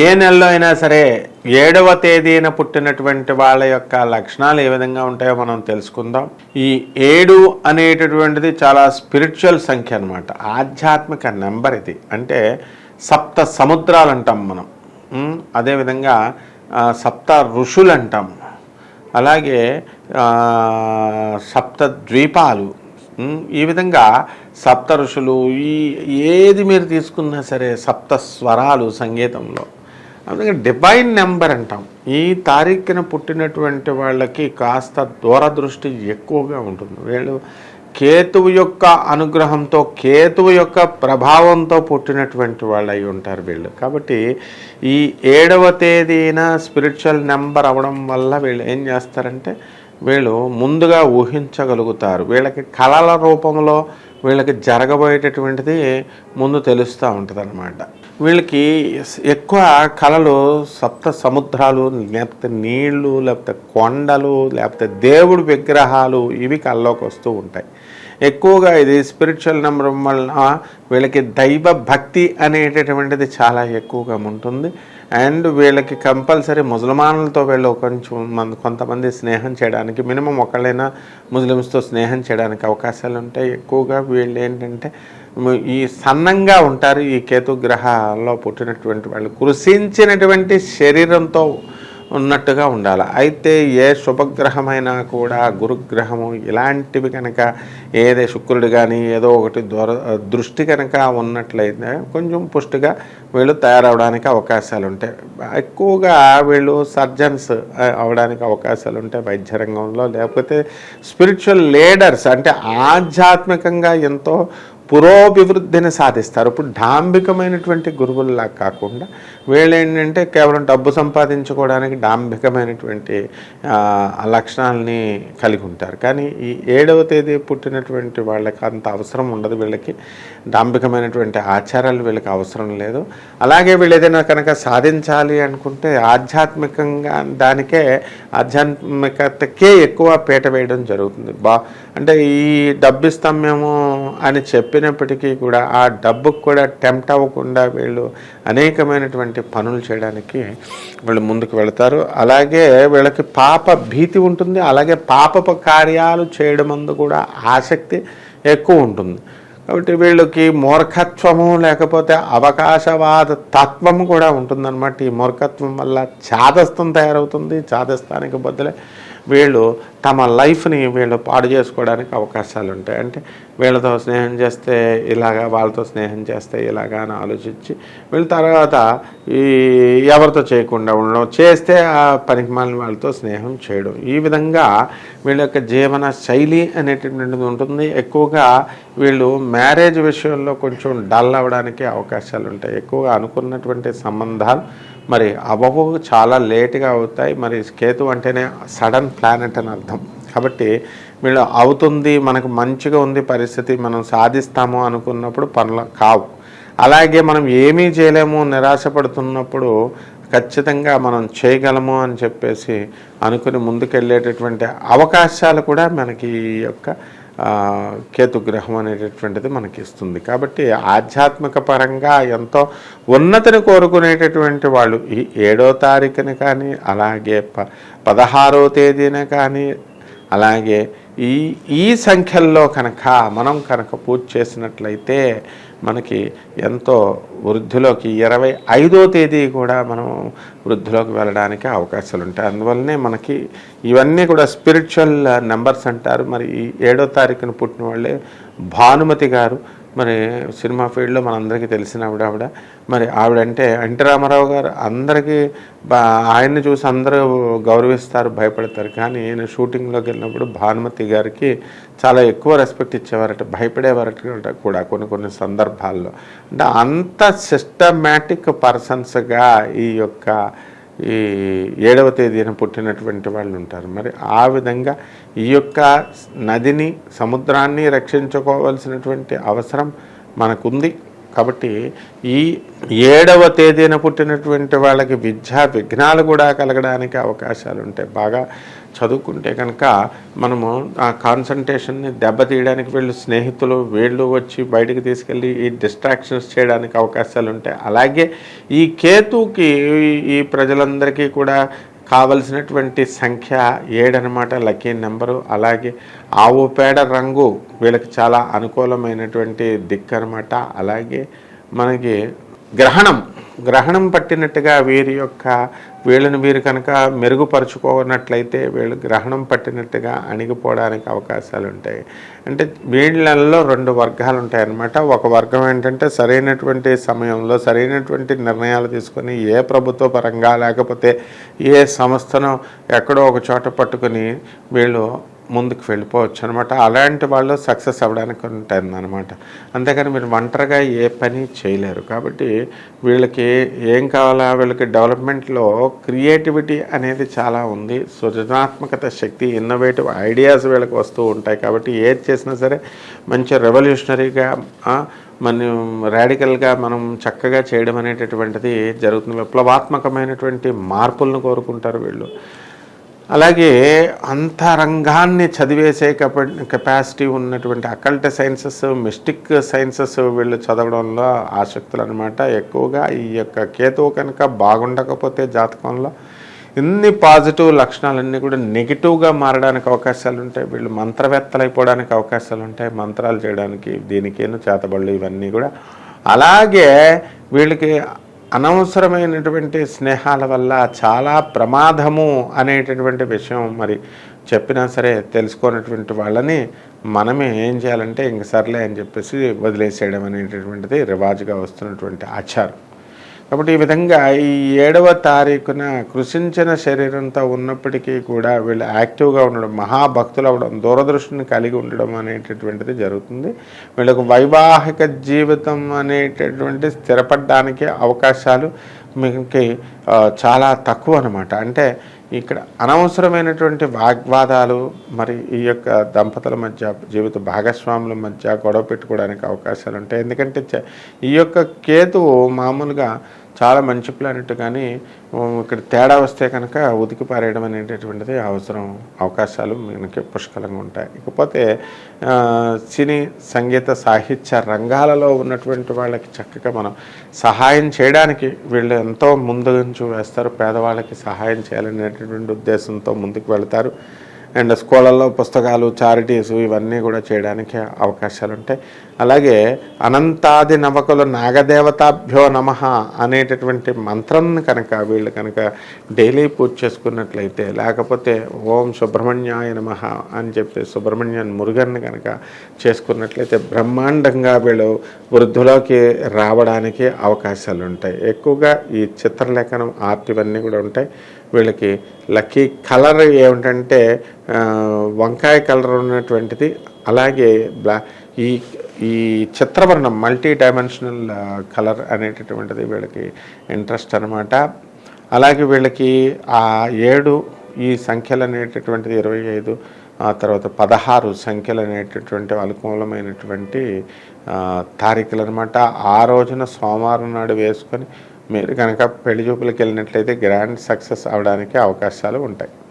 ఏ నెలలో అయినా సరే ఏడవ తేదీన పుట్టినటువంటి వాళ్ళ యొక్క లక్షణాలు ఏ విధంగా ఉంటాయో మనం తెలుసుకుందాం. ఈ ఏడు అనేటటువంటిది చాలా స్పిరిచువల్ సంఖ్య అనమాట ఆధ్యాత్మిక నెంబర్ ఇది. అంటే సప్త సముద్రాలు అంటాం మనం అదేవిధంగా సప్త ఋషులు అంటాం అలాగే సప్త ద్వీపాలు. ఈ విధంగా సప్త ఋషులు ఈ ఏది మీరు తీసుకున్నా సరే సప్త స్వరాలు సంగీతంలో. అందుకే డివైన్ నెంబర్ అంటాం. ఈ తారీఖున పుట్టినటువంటి వాళ్ళకి కాస్త దూరదృష్టి ఎక్కువగా ఉంటుంది. వీళ్ళు కేతువు యొక్క అనుగ్రహంతో కేతువు యొక్క ప్రభావంతో పుట్టినటువంటి వాళ్ళు అయి ఉంటారు వీళ్ళు. కాబట్టి ఈ ఏడవ తేదీన స్పిరిచువల్ నెంబర్ అవడం వల్ల వీళ్ళు ఏం చేస్తారంటే వీళ్ళు ముందుగా ఊహించగలుగుతారు. వీళ్ళకి కళల రూపంలో వీళ్ళకి జరగబోయేటటువంటిది ముందు తెలుస్తూ ఉంటుంది అన్నమాట వీళ్ళకి ఎక్కువ కళలు సప్త సముద్రాలు లేకపోతే నీళ్ళు లేకపోతే కొండలు లేకపోతే దేవుడు విగ్రహాలు ఇవి కళ్ళలోకి వస్తూ ఉంటాయి. ఎక్కువగా ఇది స్పిరిచువల్ నెంబర్ వలన వీళ్ళకి దైవ భక్తి అనేటటువంటిది చాలా ఎక్కువగా ఉంటుంది. అండ్ వీళ్ళకి కంపల్సరీ ముసల్మానులతో వీళ్ళు కొంచెం మంది కొంతమంది స్నేహం చేయడానికి మినిమం ఒకళ్ళైనా ముస్లిమ్స్తో స్నేహం చేయడానికి అవకాశాలు ఉంటాయి. ఎక్కువగా వీళ్ళు ఏంటంటే ఈ సన్నంగా ఉంటారు ఈ కేతు గ్రహాల్లో పుట్టినటువంటి వాళ్ళు. కృషించినటువంటి శరీరంతో ఉన్నట్టుగా ఉండాలి. అయితే ఏ శుభగ్రహమైనా కూడా గురుగ్రహము ఇలాంటివి కనుక ఏదే శుక్రుడు కానీ ఏదో ఒకటి దూర దృష్టి కనుక ఉన్నట్లయితే కొంచెం పుష్టిగా వీళ్ళు తయారవడానికి అవకాశాలు ఉంటాయి ఎక్కువగా వీళ్ళు సర్జన్స్ అవడానికి అవకాశాలు ఉంటాయి వైద్య రంగంలో లేకపోతే స్పిరిచువల్ లీడర్స్ అంటే ఆధ్యాత్మికంగా ఎంతో పురోభివృద్ధిని సాధిస్తారు. ఇప్పుడు డాంబికమైనటువంటి గురువుల్లా కాకుండా వీళ్ళు ఏంటంటే కేవలం డబ్బు సంపాదించుకోవడానికి డాంబికమైనటువంటి లక్షణాలని కలిగి ఉంటారు. కానీ ఈ ఏడవ తేదీ పుట్టినటువంటి వాళ్ళకి అంత అవసరం ఉండదు. వీళ్ళకి డాంబికమైనటువంటి ఆచారాలు వీళ్ళకి అవసరం లేదు. అలాగే వీళ్ళు ఏదైనా కనుక సాధించాలి అనుకుంటే ఆధ్యాత్మికంగా దానికే ఆధ్యాత్మికతకే ఎక్కువ పీట వేయడం జరుగుతుంది. బా అంటే ఈ డబ్బు ఇస్తాం మేము అని వచ్చినప్పటికీ కూడా ఆ డబ్బుకు కూడా టెంప్ట్ అవ్వకుండా వీళ్ళు అనేకమైనటువంటి పనులు చేయడానికి వీళ్ళు ముందుకు వెళతారు. అలాగే వీళ్ళకి పాప భీతి ఉంటుంది. అలాగే పాపపు కార్యాలు చేయడం అందు కూడా ఆసక్తి ఎక్కువ ఉంటుంది. కాబట్టి వీళ్ళకి మూర్ఖత్వము లేకపోతే అవకాశవాద తత్వము కూడా ఉంటుందన్నమాట. ఈ మూర్ఖత్వం వల్ల చాదస్తం తయారవుతుంది. చాదస్తానికి బదులే వీళ్ళు తమ లైఫ్ని వీళ్ళు పాడు చేసుకోవడానికి అవకాశాలు ఉంటాయి అంటే వీళ్ళతో స్నేహం చేస్తే ఇలాగా వాళ్ళతో స్నేహం చేస్తే ఇలాగా అని ఆలోచించి వీళ్ళ తర్వాత ఈ ఎవరితో చేయకుండా ఉండడం చేస్తే ఆ పరిమాణం వాళ్ళతో స్నేహం చేయడం. ఈ విధంగా వీళ్ళ యొక్క జీవన శైలి అనేటటువంటిది ఉంటుంది. ఎక్కువగా వీళ్ళు మ్యారేజ్ విషయంలో కొంచెం డల్ అవ్వడానికి అవకాశాలు ఉంటాయి ఎక్కువగా అనుకున్నటువంటి సంబంధాలు మరి అవ్వవు చాలా లేట్గా అవుతాయి. మరి కేతు అంటేనే సడన్ ప్లానెట్ అని అర్థం. కాబట్టి వీళ్ళు అవుతుంది మనకు మంచిగా ఉంది పరిస్థితి మనం సాధిస్తాము అనుకున్నప్పుడు పనులు కావు. అలాగే మనం ఏమీ చేయలేము నిరాశపడుతున్నప్పుడు ఖచ్చితంగా మనం చేయగలము అని చెప్పేసి అనుకుని ముందుకెళ్ళేటటువంటి అవకాశాలు కూడా మనకి ఈ యొక్క కేతుగ్రహం అనేటటువంటిది మనకి ఇస్తుంది కాబట్టి ఆధ్యాత్మిక పరంగా ఎంతో ఉన్నతిని కోరుకునేటటువంటి వాళ్ళు ఈ ఏడో తారీఖున కానీ అలాగే ప పదహారో తేదీన కానీ అలాగే ఈ ఈ సంఖ్యల్లో కనుక మనం కనుక పూజ చేసినట్లయితే మనకి ఎంతో వృద్ధిలోకి ఇరవై ఐదో తేదీ కూడా మనం వృద్ధిలోకి వెళ్ళడానికి అవకాశాలు ఉంటాయి అందువల్లనే మనకి ఇవన్నీ కూడా స్పిరిచువల్ నెంబర్స్ అంటారు. మరి ఈ ఏడో తారీఖున పుట్టిన వాళ్ళే భానుమతి గారు. మరి సినిమా ఫీల్డ్లో మనందరికీ తెలిసిన ఆవిడ ఆవిడ. మరి ఆవిడంటే ఎన్టీ రామారావు గారు అందరికీ బా ఆయన్ని చూసి అందరూ గౌరవిస్తారు భయపడతారు. కానీ ఈయన షూటింగ్లోకి వెళ్ళినప్పుడు భానుమతి గారికి చాలా ఎక్కువ రెస్పెక్ట్ ఇచ్చేవారట భయపడేవారట కూడా కొన్ని కొన్ని సందర్భాల్లో. అంటే అంత సిస్టమేటిక్ పర్సన్స్గా ఈ యొక్క ఈ ఏడవ తేదీన పుట్టినటువంటి వాళ్ళు ఉంటారు. మరి ఆ విధంగా ఈ యొక్క నదిని సముద్రాన్ని రక్షించుకోవాల్సినటువంటి అవసరం మనకుంది. కాబట్టి ఈ ఏడవ తేదీన పుట్టినటువంటి వాళ్ళకి విద్యా విఘ్నాలు కూడా కలగడానికి అవకాశాలు ఉంటాయి బాగా చదువుకుంటే కనుక మనము ఆ కాన్సన్ట్రేషన్ని దెబ్బతీయడానికి వీళ్ళు స్నేహితులు వీళ్ళు వచ్చి బయటికి తీసుకెళ్ళి ఈ డిస్ట్రాక్షన్స్ చేయడానికి అవకాశాలు ఉంటాయి అలాగే ఈ కేతుకి ఈ ప్రజలందరికీ కూడా కావలసినటువంటి సంఖ్య ఏడనమాట లక్కీ నెంబరు. అలాగే ఆవు పేడ రంగు వీళ్ళకి చాలా అనుకూలమైనటువంటి దిక్కు అనమాట అలాగే మనకి గ్రహణం గ్రహణం పట్టినట్టుగా వీరి యొక్క వీళ్ళని వీరు కనుక మెరుగుపరుచుకోనట్లయితే వీళ్ళు గ్రహణం పట్టినట్టుగా అణిగిపోవడానికి అవకాశాలు ఉంటాయి. అంటే వీళ్ళల్లో రెండు వర్గాలు ఉంటాయి అన్నమాట ఒక వర్గం ఏంటంటే సరైనటువంటి సమయంలో సరైనటువంటి నిర్ణయాలు తీసుకొని ఏ ప్రభుత్వ పరంగా లేకపోతే ఏ సంస్థను ఎక్కడో ఒక చోట పట్టుకొని వీళ్ళు ముందుకు వెళ్ళిపోవచ్చు అనమాట అలాంటి వాళ్ళు సక్సెస్ అవ్వడానికి ఉంటుంది అనమాట అంతేకాని మీరు ఒంటరిగా ఏ పని చేయలేరు. కాబట్టి వీళ్ళకి ఏం కావాలా వీళ్ళకి డెవలప్మెంట్లో క్రియేటివిటీ అనేది చాలా ఉంది. సృజనాత్మకత శక్తి ఇన్నోవేటివ్ ఐడియాస్ వీళ్ళకి వస్తూ ఉంటాయి. కాబట్టి ఏది చేసినా సరే మంచి రెవల్యూషనరీగా మనం రాడికల్గా మనం చక్కగా చేయడం అనేటటువంటిది జరుగుతుంది. విప్లవాత్మకమైనటువంటి మార్పులను కోరుకుంటారు వీళ్ళు. అలాగే అంతరంగాన్ని చదివేసే కెపాసిటీ ఉన్నటువంటి అకల్ట్ సైన్సెస్ మిస్టిక్ సైన్సెస్ వీళ్ళు చదవడంలో ఆసక్తులు అనమాట ఎక్కువగా ఈ యొక్క కేతువు కనుక బాగుండకపోతే జాతకంలో ఇన్ని పాజిటివ్ లక్షణాలన్నీ కూడా నెగిటివ్గా మారడానికి అవకాశాలు ఉంటాయి వీళ్ళు మంత్రవేత్తలు అయిపోవడానికి అవకాశాలు ఉంటాయి మంత్రాలు చేయడానికి దీనికేను చేతబళ్ళు ఇవన్నీ కూడా. అలాగే వీళ్ళకి అనవసరమైనటువంటి స్నేహాల వల్ల చాలా ప్రమాదము అనేటటువంటి విషయం మరి చెప్పినా సరే తెలుసుకున్నటువంటి వాళ్ళని మనమే ఏం చేయాలంటే ఇంక సర్లే అని చెప్పేసి వదిలేసేయడం అనేటటువంటిది రివాజుగా వస్తున్నటువంటి ఆచారం. కాబట్టి ఈ విధంగా ఈ ఏడవ తారీఖున కృషించిన శరీరంతో ఉన్నప్పటికీ కూడా వీళ్ళు యాక్టివ్గా ఉండడం మహాభక్తులు అవడం దూరదృష్టిని కలిగి ఉండడం అనేటటువంటిది జరుగుతుంది. వీళ్ళకు వైవాహిక జీవితం అనేటటువంటి స్థిరపడడానికి అవకాశాలు మీకు చాలా తక్కువ అనమాట అంటే ఇక్కడ అనవసరమైనటువంటి వాగ్వాదాలు మరి ఈ యొక్క దంపతుల మధ్య జీవిత భాగస్వాముల మధ్య గొడవ పెట్టుకోవడానికి అవకాశాలు ఉంటాయి. ఎందుకంటే ఈ యొక్క కేతువు మామూలుగా చాలా మంచి ప్లానెట్ కానీ ఇక్కడ తేడా వస్తే కనుక ఉతికి పారేయడం అనేటటువంటిది అవసరం అవకాశాలు మనకి పుష్కలంగా ఉంటాయి. ఇకపోతే సినీ సంగీత సాహిత్య రంగాలలో ఉన్నటువంటి వాళ్ళకి చక్కగా మనం సహాయం చేయడానికి వీళ్ళు ఎంతో ముందు వేస్తారు. పేదవాళ్ళకి సహాయం చేయాలనేటటువంటి ఉద్దేశంతో ముందుకు వెళతారు. అండ్ స్కూళ్ళల్లో పుస్తకాలు చారిటీస్ ఇవన్నీ కూడా చేయడానికి అవకాశాలు ఉంటాయి అలాగే అనంతాది నవకులు నాగదేవతాభ్యో నమ అనేటటువంటి మంత్రం కనుక వీళ్ళు కనుక డైలీ పూజ చేసుకున్నట్లయితే లేకపోతే ఓం సుబ్రహ్మణ్యాయ నమ అని చెప్తే సుబ్రహ్మణ్య మురుగన్ని కనుక చేసుకున్నట్లయితే బ్రహ్మాండంగా వీళ్ళు వృద్ధులోకి రావడానికి అవకాశాలు ఉంటాయి ఎక్కువగా ఈ చిత్రలేఖనం ఆర్ట్ ఇవన్నీ కూడా ఉంటాయి. వీళ్ళకి లక్కీ కలర్ ఏమిటంటే వంకాయ కలర్ ఉన్నటువంటిది అలాగే బ్లా ఈ ఈ చిత్రవర్ణం మల్టీ డైమెన్షనల్ కలర్ అనేటటువంటిది వీళ్ళకి ఇంట్రెస్ట్ అనమాట అలాగే వీళ్ళకి ఆ ఏడు ఈ సంఖ్యలు అనేటటువంటిది ఇరవై ఐదు ఆ తర్వాత పదహారు సంఖ్యలు అనేటటువంటి అనుకూలమైనటువంటి తారీఖులు అనమాట ఆ రోజున సోమవారం నాడు వేసుకొని మీరు కనుక పెళ్ళి చూపులకు వెళ్ళినట్లయితే గ్రాండ్ సక్సెస్ అవడానికి అవకాశాలు ఉంటాయి.